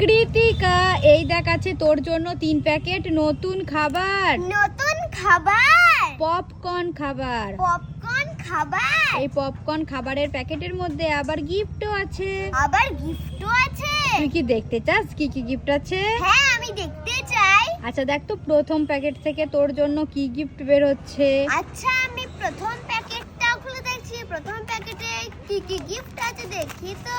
কৃতিকা এই দেখ আছে তোর জন্য তিন প্যাকেট নতুন খাবার। নতুন খাবার? পপকর্ন খাবার। পপকর্ন খাবার? এই পপকর্ন খাবারের প্যাকেটের মধ্যে আবার গিফটও আছে। আবার গিফটও আছে? তুই কি দেখতে চাস? কি কি গিফট আছে? হ্যাঁ আমি দেখতে চাই। আচ্ছা দেখ তো প্রথম প্যাকেট থেকে তোর জন্য কি গিফট বের হচ্ছে। আচ্ছা আমি প্রথম প্যাকেটটা খুলে দেখছি। প্রথম প্যাকেটে কি কি গিফট আছে দেখি তো।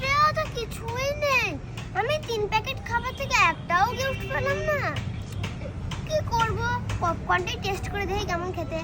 তৃতীয় তো কিছুই নেই। আমি তিন প্যাকেট খাবার থেকে একটাও গিফট পেলাম না। কি করব? পপকর্নটাই টেস্ট করে দেখি কেমন খেতে।